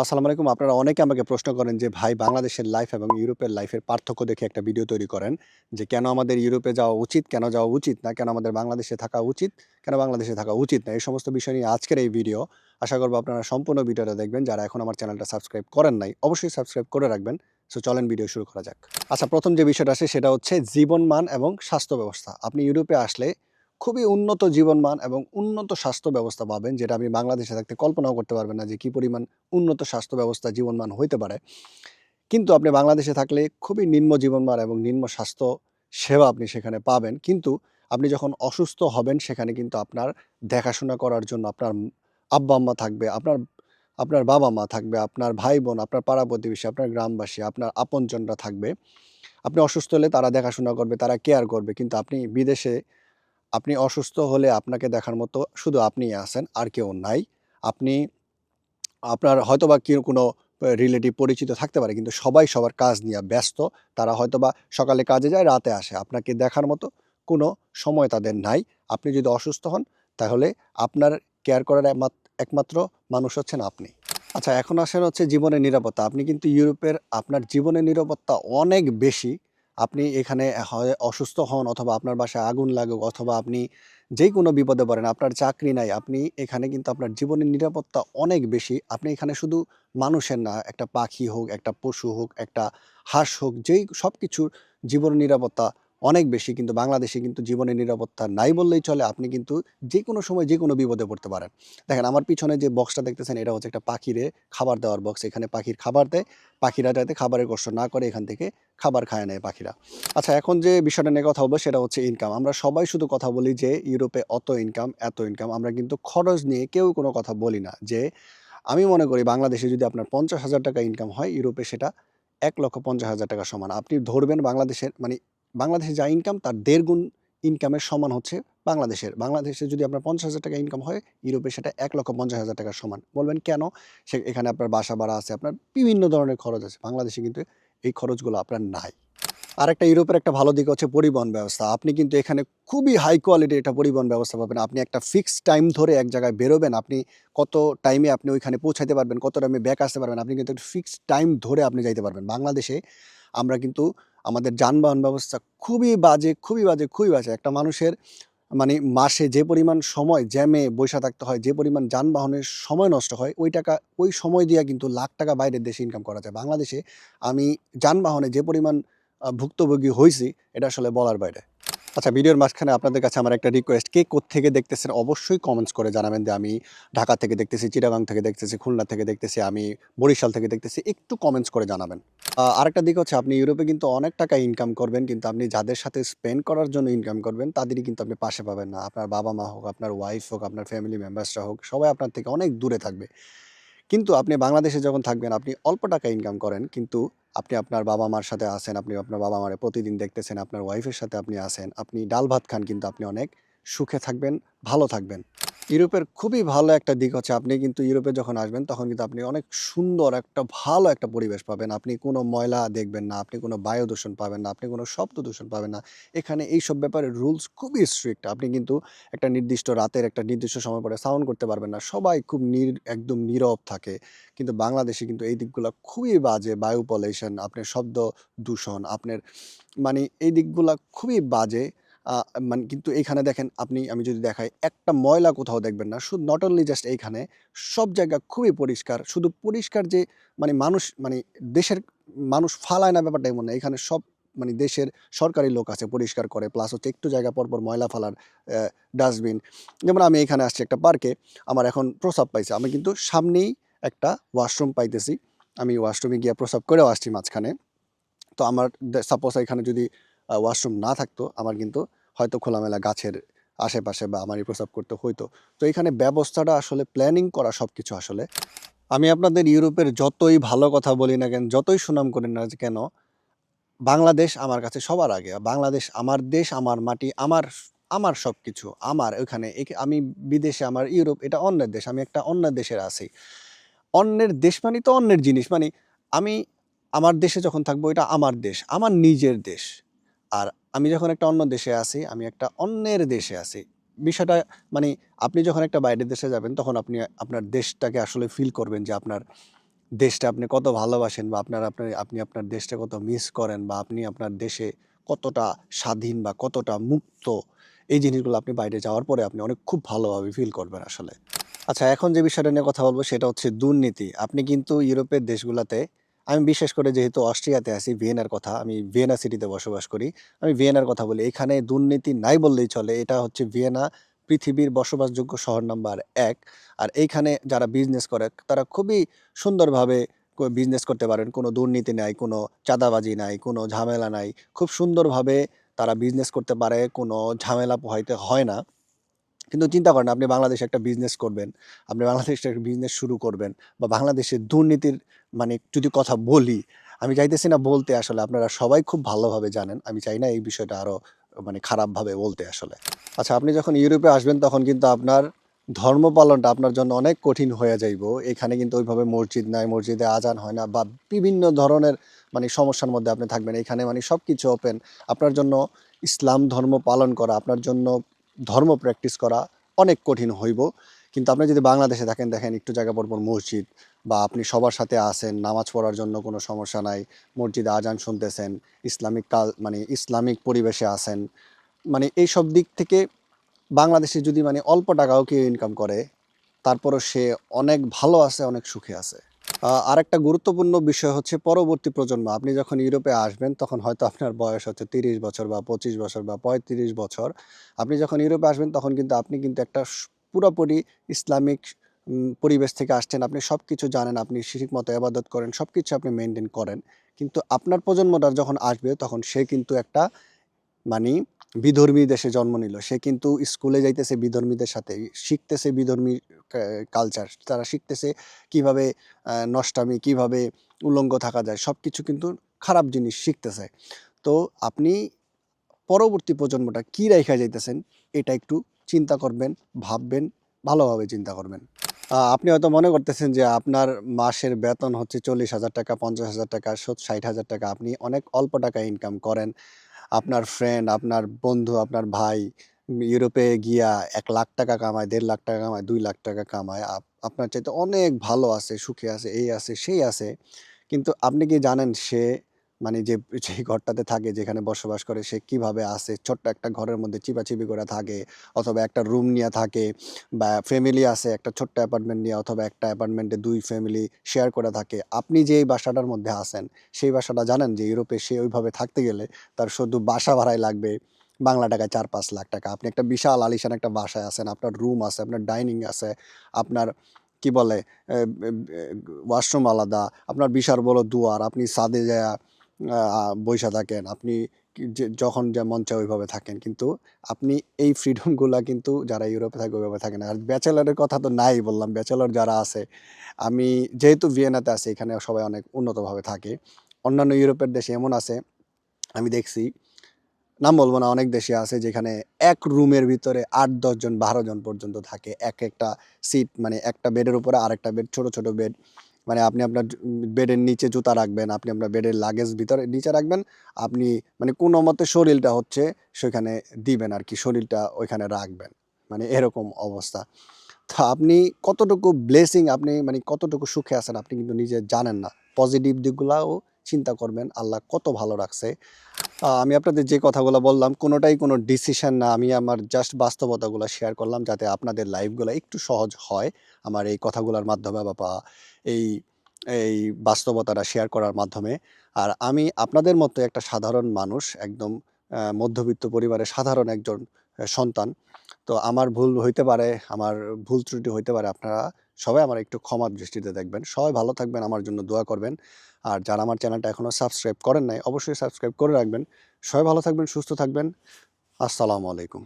আসসালামু আলাইকুম। আপনারা অনেকে আমাকে প্রশ্ন করেন যে, "ভাই বাংলাদেশের লাইফ এবং ইউরোপের লাইফের পার্থক্য দেখে একটা ভিডিও তৈরি করেন। যে কেন আমাদের ইউরোপে যাওয়া উচিত, কেন যাওয়া উচিত না, কেন আমাদের বাংলাদেশে থাকা উচিত, কেন বাংলাদেশে থাকা উচিত না?" এই সমস্ত বিষয় নিয়ে আজকের এই ভিডিও। আশা করব আপনারা সম্পূর্ণ ভিডিওটা দেখবেন। যারা এখন আমার চ্যানেলটা সাবস্ক্রাইব করেন নাই, অবশ্যই সাবস্ক্রাইব করে রাখবেন। সো চলেন ভিডিও শুরু করা যাক। আচ্ছা প্রথম যে বিষয়টা আছে সেটা হচ্ছে জীবনমান এবং স্বাস্থ্য ব্যবস্থা। আপনি ইউরোপে আসলে খুবই উন্নত জীবনমান এবং উন্নত স্বাস্থ্য ব্যবস্থা পাবেন, যেটা আপনি বাংলাদেশে থাকতে কল্পনাও করতে পারবেন না যে কি পরিমাণ উন্নত স্বাস্থ্য ব্যবস্থা, জীবনমান হইতে পারে। কিন্তু আপনি বাংলাদেশে থাকলে খুবই নিম্ন জীবনমান এবং নিম্ন স্বাস্থ্য সেবা আপনি সেখানে পাবেন। কিন্তু আপনি যখন অসুস্থ হবেন সেখানে কিন্তু আপনার দেখাশোনা করার জন্য আপনার আব্বা-আম্মা থাকবে, আপনার আপনার বাবা-মা থাকবে, আপনার ভাই-বোন, আপনার পাড়া-প্রতিবেশী, আপনার গ্রামবাসী, আপনার আপনজনরা থাকবে। আপনি অসুস্থ হলে তারা দেখাশোনা করবে, তারা কেয়ার করবে। কিন্তু আপনি বিদেশে আপনি অসুস্থ হলে আপনাকে দেখার মতো শুধু আপনিই আছেন, আর কেউ নাই। আপনি আপনার হয়তোবা কেউ কোনো রিলেটিভ পরিচিত থাকতে পারে। কিন্তু সবাই সবার কাজ নিয়ে ব্যস্ত। তারা হয়তোবা সকালে কাজে যায়, রাতে আসে। আপনাকে দেখার মতো কোনো সময় তাদের নাই। আপনি যদি অসুস্থ হন তাহলে আপনার কেয়ার করার একমাত একমাত্র মানুষ হচ্ছেন আপনি। আচ্ছা এখন আসেন হচ্ছে জীবনের নিরাপত্তা। আপনি কিন্তু ইউরোপের আপনার জীবনের নিরাপত্তা অনেক বেশি। আপনি এখানে হয় অসুস্থ হন অথবা আপনার বাসায় আগুন লাগুক অথবা আপনি যে কোনো বিপদে পড়েন, আপনার চাকরি নাই, আপনি এখানে কিন্তু আপনার জীবনের নিরাপত্তা অনেক বেশি। আপনি এখানে শুধু মানুষের না, একটা পাখি হোক, একটা পশু হোক, একটা হাঁস হোক, যেই সব কিছুর জীবনের নিরাপত্তা অনেক বেশি। কিন্তু বাংলাদেশে কিন্তু জীবনের নিরাপত্তা নাই বললেই চলে। আপনি কিন্তু যে কোনো সময় যে কোনো বিপদে পড়তে পারেন। দেখেন আমার পিছনে যে বক্সটা দেখতেছেন এটা হচ্ছে একটা পাখিরে খাবার দেওয়ার বক্স। এখানে পাখির খাবার দেয়। পাখিরা যাতে খাবারের কষ্ট না করে এখান থেকে খাবার খায় নেয় পাখিরা। আচ্ছা এখন যে বিষয়টা নিয়ে কথা বলব সেটা হচ্ছে ইনকাম। আমরা সবাই শুধু কথা বলি যে ইউরোপে অত ইনকাম, এত ইনকাম। আমরা কিন্তু খরচ নিয়ে কেউ কোনো কথা বলি না। যে আমি মনে করি বাংলাদেশে যদি আপনার ৳৫০,০০০ ইনকাম হয়, ইউরোপে সেটা ৳১,৫০,০০০ সমান। আপনি ধরবেন বাংলাদেশের মানে বাংলাদেশে যা ইনকাম তার ১.৫ গুণ ইনকামের সমান হচ্ছে বাংলাদেশের। বাংলাদেশে যদি আপনার ৳৫০,০০০ ইনকাম হয়, ইউরোপে সেটা ৳১,৫০,০০০ সমান। বলবেন কেন? সে এখানে আপনার বাসা ভাড়া আছে, আপনার বিভিন্ন ধরনের খরচ আছে। বাংলাদেশে কিন্তু এই খরচগুলো আপনার নাই। আরেকটা ইউরোপের একটা ভালো দিক হচ্ছে পরিবহন ব্যবস্থা। আপনি কিন্তু এখানে খুবই হাই কোয়ালিটির একটা পরিবহন ব্যবস্থা পাবেন। আপনি একটা ফিক্সড টাইম ধরে এক জায়গায় বেরোবেন, আপনি কত টাইমে আপনি ওইখানে পৌঁছাতে পারবেন, কত টাইমে ব্যাক আসতে পারবেন, আপনি কিন্তু একটা ফিক্সড টাইম ধরে আপনি যাইতে পারবেন। বাংলাদেশে আমরা কিন্তু আমাদের যানবাহন ব্যবস্থা খুবই বাজে, খুবই বাজে, খুবই বাজে। একটা মানুষের মানে মাসে যে পরিমাণ সময় জ্যামে বৈশা থাকতে হয়, যে পরিমাণ যানবাহনের সময় নষ্ট হয়, ওই টাকা ওই সময় দিয়ে কিন্তু লাখ টাকা বাইরের দেশে ইনকাম করা যায়। বাংলাদেশে আমি যানবাহনে যে পরিমাণ ভুক্তভোগী হয়েছি এটা আসলে বলার বাইরে। আচ্ছা ভিডিওর মাঝখানে আপনাদের কাছে আমার একটা রিকোয়েস্ট, কে কোত্থেকে দেখতেছেন অবশ্যই কমেন্টস করে জানাবেন যে আমি ঢাকা থেকে দেখতেছি, চিটাগাং থেকে দেখতেছি, খুলনা থেকে দেখতেছি, আমি বরিশাল থেকে দেখতেছি। একটু কমেন্টস করে জানাবেন। আরেকটা দিক হচ্ছে আপনি ইউরোপে কিন্তু অনেক টাকা ইনকাম করবেন। কিন্তু আপনি যাদের সাথে স্পেন্ড করার জন্য ইনকাম করবেন তাদেরই কিন্তু আপনি পাশে পাবেন না। আপনার বাবা-মা হোক, আপনার ওয়াইফ হোক, আপনার ফ্যামিলি মেম্বার্সরা হোক, সবাই আপনার থেকে অনেক দূরে থাকবে। কিন্তু আপনি বাংলাদেশে যখন থাকবেন আপনি অল্প টাকা ইনকাম করেন। কিন্তু আপনি আপনার বাবা-মার সাথে আছেন, আপনি আপনার বাবা-মারে প্রতিদিন দেখতেছেন, আপনার ওয়াইফের সাথে আপনি আছেন। আপনি ডাল ভাত খান কিন্তু আপনি অনেক সুখে থাকবেন, ভালো থাকবেন। ইউরোপের খুবই ভালো একটা দিক হচ্ছে আপনি কিন্তু ইউরোপে যখন আসবেন তখন কিন্তু আপনি অনেক সুন্দর একটা ভালো একটা পরিবেশ পাবেন। আপনি কোনো ময়লা দেখবেন না, আপনি কোনো বায়ু দূষণ পাবেন না, আপনি কোনো শব্দ দূষণ পাবেন না। এখানে এইসব ব্যাপারে রুলস খুবই স্ট্রিক্ট। আপনি কিন্তু একটা নির্দিষ্ট রাতের একটা নির্দিষ্ট সময় পরে সাউন্ড করতে পারবেন না। সবাই খুব নির একদম নীরব থাকে। কিন্তু বাংলাদেশে কিন্তু এই দিকগুলো খুবই বাজে। বায়ু পলিউশন, আপনার শব্দ দূষণ, আপনার মানে এই দিকগুলো খুবই বাজে। মানে কিন্তু এইখানে দেখেন আপনি আমি যদি দেখাই একটা ময়লা কোথাও দেখবেন না। শুধু নট অনলি জাস্ট এইখানে, সব জায়গা খুবই পরিষ্কার। শুধু পরিষ্কার যে মানে মানুষ মানে দেশের মানুষ ফালায় না ব্যাপারটা এমন না। এখানে সব মানে দেশের সরকারি লোক আছে পরিষ্কার করে। প্লাস হচ্ছে একটু জায়গা পর, পর ময়লা ফালার ডাস্টবিন। যেমন আমি এখানে আসছি একটা পার্কে, আমার এখন প্রস্রাব পাইছে। আমি কিন্তু সামনেই একটা ওয়াশরুম পাইতেছি। আমি ওয়াশরুমে গিয়ে প্রস্রাব করেও আসছি মাঝখানে। তো আমার সাপোজ এখানে যদি ওয়াশরুম না থাকতো, আমার কিন্তু হয়তো খোলামেলা গাছের আশেপাশে বা আমারই প্রস্রাব করতে হইতো। তো এখানে ব্যবস্থাটা আসলে প্ল্যানিং করা সব কিছু আসলে। আমি আপনাদের ইউরোপের যতই ভালো কথা বলি না কেন, যতই সুনাম করি না কেন, বাংলাদেশ আমার কাছে সবার আগে। বাংলাদেশ আমার দেশ, আমার মাটি, আমার আমার সব কিছু আমার ওইখানে এখ আমি বিদেশে আমার ইউরোপ এটা অন্যের দেশ। আমি একটা অন্য দেশের আছি। অন্যের দেশ মানেই তো অন্যের জিনিস। মানে আমি আমার দেশে যখন থাকব এটা আমার দেশ, আমার নিজের দেশ। আর আমি যখন একটা অন্য দেশে আছি, আমি একটা অন্যের দেশে আছি। বিষয়টা মানে আপনি যখন একটা বাইরের দেশে যাবেন তখন আপনি আপনার দেশটাকে আসলে ফিল করবেন যে আপনার দেশটা আপনি কত ভালোবাসেন বা আপনার আপনার আপনি আপনার দেশটা কত মিস করেন বা আপনি আপনার দেশে কতটা স্বাধীন বা কতটা মুক্ত। এই জিনিসগুলো আপনি বাইরে যাওয়ার পরে আপনি অনেক খুব ভালোভাবে ফিল করবেন আসলে। আচ্ছা এখন যে বিষয়টা নিয়ে কথা বলব সেটা হচ্ছে দুর্নীতি। আপনি কিন্তু ইউরোপের দেশগুলোতে আমি বিশেষ করে যেহেতু অস্ট্রিয়াতে আছি, ভিয়েনার কথা, আমি ভিয়েনা সিটিতে বসবাস করি। আমি ভিয়েনার কথা বলি, এখানে দুর্নীতি নাই বললেই চলে, এটা হচ্ছে ভিয়েনা পৃথিবীর বসবাসযোগ্য শহর নাম্বার এক। আর এইখানে যারা বিজনেস করে, তারা খুবই সুন্দরভাবে বিজনেস করতে পারেন, কোনো দুর্নীতি নাই, কোনো চাঁদাবাজি নাই, কোনো ঝামেলা নাই, খুব সুন্দরভাবে তারা বিজনেস করতে পারে, কোনো ঝামেলা পোহাইতে হয় না। কিন্তু চিন্তা করেন, আপনি বাংলাদেশে একটা বিজনেস করবেন, আপনি বাংলাদেশে একটা বিজনেস শুরু করবেন, বা বাংলাদেশের দুর্নীতির মানে যদি কথা বলি, আমি চাইতেছি না বলতে আসলে আপনারা সবাই খুব ভালোভাবে জানেন, আমি চাই না এই বিষয়টা আরও মানে খারাপভাবে বলতে আসলে। আচ্ছা আপনি যখন ইউরোপে আসবেন তখন কিন্তু আপনার ধর্ম পালনটা আপনার জন্য অনেক কঠিন হয়ে যাইব। এখানে কিন্তু ওইভাবে মসজিদ নাই, মসজিদে আজান হয় না বা বিভিন্ন ধরনের মানে সমস্যার মধ্যে আপনি থাকবেন। এখানে মানে সব কিছু ওপেন আপনার জন্য ইসলাম ধর্ম পালন করা, আপনার জন্য ধর্ম প্র্যাকটিস করা অনেক কঠিন হইব। কিন্তু আপনি যদি বাংলাদেশে থাকেন দেখেন একটু জায়গা পর পর মসজিদ বা আপনি সবার সাথে আসেন নামাজ পড়ার জন্য কোনো সমস্যা নাই মসজিদে আজান শুনতেছেন ইসলামিক কাল মানে ইসলামিক পরিবেশে আসেন মানে এই সব দিক থেকে বাংলাদেশে যদি মানে অল্প টাকাও কেউ ইনকাম করে তারপরও সে অনেক ভালো আছে অনেক সুখে আছে। আহ, আরেকটা গুরুত্বপূর্ণ বিষয় হচ্ছে পরবর্তী প্রজন্ম। আপনি যখন ইউরোপে আসবেন তখন হয়তো আপনার বয়স হচ্ছে তিরিশ বছর বা পঁচিশ বছর বা পঁয়ত্রিশ বছর। আপনি যখন ইউরোপে আসবেন তখন কিন্তু আপনি কিন্তু একটা পুরোপুরি ইসলামিক পরিবেশ থেকে আসছেন। আপনি সব কিছু জানেন, আপনি ঠিক মতো আবাদত করেন সব কিছু আপনি মেনটেন করেন। কিন্তু আপনার প্রজন্মটা যখন আসবে, তখন সে কিন্তু একটা মানে বিধর্মী দেশে জন্ম নিল। সে কিন্তু স্কুলে যাইতেছে বিধর্মীদের সাথে, শিখতেছে বিধর্মী কালচার তারা শিখতেছে কীভাবে নষ্টামি, কীভাবে উলঙ্গ থাকা যায় সব কিছু কিন্তু খারাপ জিনিস শিখতেছে। তো আপনি পরবর্তী প্রজন্মটা কী রেখা যাইতেছেন, এটা একটু চিন্তা করবেন, ভাববেন, ভালোভাবে চিন্তা করবেন। আপনি হয়তো মনে করতেছেন যে আপনার মাসের বেতন হচ্ছে চল্লিশ হাজার টাকা, পঞ্চাশ হাজার টাকা ষাট হাজার টাকা। আপনি অনেক অল্প টাকা ইনকাম করেন। আপনার ফ্রেন্ড আপনার বন্ধু, আপনার ভাই ইউরোপে গিয়া এক লাখ টাকা কামায়, দেড় লাখ টাকা কামায়, দুই লাখ টাকা কামায়। আপ- আপনার চাইতে অনেক ভালো আছে, সুখে আছে, এই আছে, সেই আছে। কিন্তু আপনি কি জানেন সে মানে যে যে ঘরটাতে থাকে, যেখানে বসবাস করে, সে কীভাবে আসে? ছোট্ট একটা ঘরের মধ্যে চিপাচিপি করে থাকে, অথবা একটা রুম নিয়ে থাকে, বা ফ্যামিলি আছে, একটা ছোট্ট অ্যাপার্টমেন্ট নিয়ে, অথবা একটা অ্যাপার্টমেন্টে দুই ফ্যামিলি শেয়ার করে থাকে। আপনি যে এই বাসাটার মধ্যে আসেন সেই বাসাটা জানেন যে, ইউরোপে সে ওইভাবে থাকতে গেলে তার শুধু বাসা ভাড়াই লাগবে বাংলা টাকায় চার পাঁচ লাখ টাকা। আপনি একটা বিশাল আলিশান একটা বাসায় আছেন, আপনার রুম আছে, আপনার ডাইনিং আছে, আপনার কি বলে ওয়াশরুম আলাদা, আপনার বিশাল বড় দুয়ার, আপনি সাদে যায় বৈশা থাকেন, আপনি যখন যে মন চায় ওইভাবে থাকেন। কিন্তু আপনি এই ফ্রিডমগুলা কিন্তু যারা ইউরোপে থাকে ওইভাবে থাকে না। আর ব্যাচেলারের কথা তো নাই বললাম, ব্যাচেলর যারা আছে, আমি যেহেতু ভিয়েনাতে আছি, এখানে সবাই অনেক উন্নতভাবে থাকে। অন্যান্য ইউরোপের দেশে এমন আছে, আমি দেখছি, নাম বলব না, অনেক দেশে আছে যেখানে এক রুমের ভিতরে আট দশজন বারো জন পর্যন্ত থাকে। এক একটা সিট মানে একটা বেডের উপরে আরেকটা বেড, ছোট ছোট বেড। মানে আপনি আপনার বেডের নিচে জুতা রাখবেন, আপনি আপনার বেডের লাগেজ ভিতরে নিচে রাখবেন, আপনি মানে কোনো মতে শরীরটা হচ্ছে সেখানে দিবেন আর কি, শরীরটা ওইখানে রাখবেন। মানে এরকম অবস্থা। তো আপনি কতটুকু ব্লেসিং আপনি মানে কতটুকু সুখে আছেন আপনি কিন্তু নিজে জানেন না। পজিটিভ দিকগুলাও চিন্তা করবেন, আল্লাহ কত ভালো রাখছে। আমি আপনাদের যে কথাগুলো বললাম, কোনোটাই কোনো ডিসিশন না। আমি আমার জাস্ট বাস্তবতাগুলো শেয়ার করলাম যাতে আপনাদের লাইফগুলো একটু সহজ হয় আমার এই কথাগুলোর মাধ্যমে বা এই এই বাস্তবতাটা শেয়ার করার মাধ্যমে। আর আমি আপনাদের মতো একটা সাধারণ মানুষ, একদম মধ্যবিত্ত পরিবারের সাধারণ একজন সন্তান। তো আমার ভুল হইতে পারে, আমার ভুল ত্রুটি হইতে পারে, আপনারা সবাই আমার একটু ক্ষমা দৃষ্টিতে দেখবেন। সবাই ভালো থাকবেন, আমার জন্য দোয়া করবেন। আর যারা আমার চ্যানেলটা এখনও সাবস্ক্রাইব করেন নাই, অবশ্যই সাবস্ক্রাইব করে রাখবেন। সবাই ভালো থাকবেন, সুস্থ থাকবেন। আসসালামু আলাইকুম।